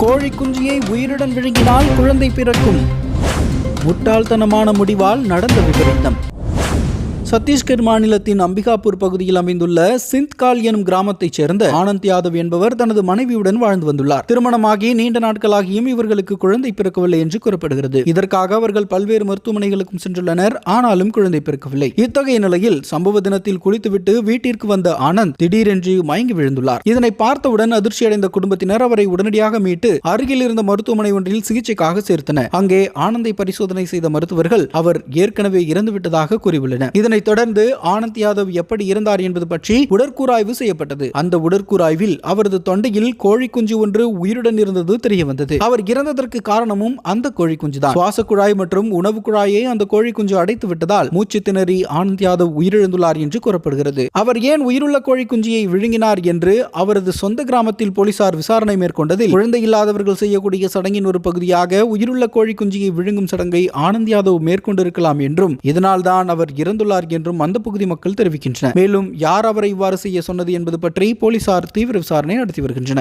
கோழி குஞ்சியை உயிருடன் விழுங்கினால் குழந்தை பிறக்கும். முட்டாள்தனமான முடிவால் நடந்த விபரீதம். சத்தீஸ்கர் மாநிலத்தின் அம்பிகாபூர் பகுதியில் அமைந்துள்ள சிந்த்கால் எனும் கிராமத்தைச் சேர்ந்த ஆனந்த் யாதவ் என்பவர் தனது மனைவியுடன் வாழ்ந்து வந்துள்ளார். திருமணமாகி நீண்ட நாட்களாகியும் இவர்களுக்கு குழந்தை பிறக்கவில்லை என்று கூறப்படுகிறது. இதற்காக அவர்கள் பல்வேறு மருத்துவமனைகளுக்கும் சென்றுள்ளனர். ஆனாலும் குழந்தை பிறக்கவில்லை. இத்தகைய நிலையில் சம்பவ தினத்தில் குளித்துவிட்டு வீட்டிற்கு வந்த ஆனந்த் திடீரென்று மயங்கி விழுந்துள்ளார். இதனை பார்த்தவுடன் அதிர்ச்சியடைந்த குடும்பத்தினர் அவரை உடனடியாக மீட்டு அருகில் இருந்த மருத்துவமனை ஒன்றில் சிகிச்சைக்காக சேர்த்தனர். அங்கே ஆனந்தை பரிசோதனை செய்த மருத்துவர்கள் அவர் ஏற்கனவே இறந்துவிட்டதாக கூறியுள்ளனர். இதனைத் தொடர்ந்து ஆனந்த் யாதவ் எப்படி இருந்தார் என்பது பற்றி உடற்கூராய்வு செய்யப்பட்டது. அந்த உடற்கூராய்வில் அவரது தொண்டையில் கோழி குஞ்சு ஒன்று உயிருடன் இருந்தது தெரிய வந்தது அவர் இறந்ததற்கு காரணமும் அந்த கோழி குஞ்சு தான் சுவாச குழாய் மற்றும் உணவு குழாயை அந்த கோழி குஞ்சு அடைத்து விட்டதால் மூச்சு திணறி ஆனந்த் யாதவ் உயிரிழந்துள்ளார் என்று கூறப்படுகிறது. அவர் ஏன் உயிருள்ள கோழி குஞ்சியை விழுங்கினார் என்று அவரது சொந்த கிராமத்தில் போலீசார் விசாரணை மேற்கொண்டதில் குழந்தை இல்லாதவர்கள் செய்யக்கூடிய சடங்கின் ஒரு பகுதியாக உயிருள்ள கோழி குஞ்சியை விழுங்கும் சடங்கை ஆனந்த் யாதவ் மேற்கொண்டிருக்கலாம் என்றும் இதனால் தான் அவர் இறந்துள்ளார் என்றும் அந்த பகுதி மக்கள் தெரிவிக்கின்றனர். மேலும் யார் அவரை இவ்வாறு செய்ய சொன்னது என்பது பற்றி போலீசார் தீவிர விசாரணை நடத்தி வருகின்றனர்.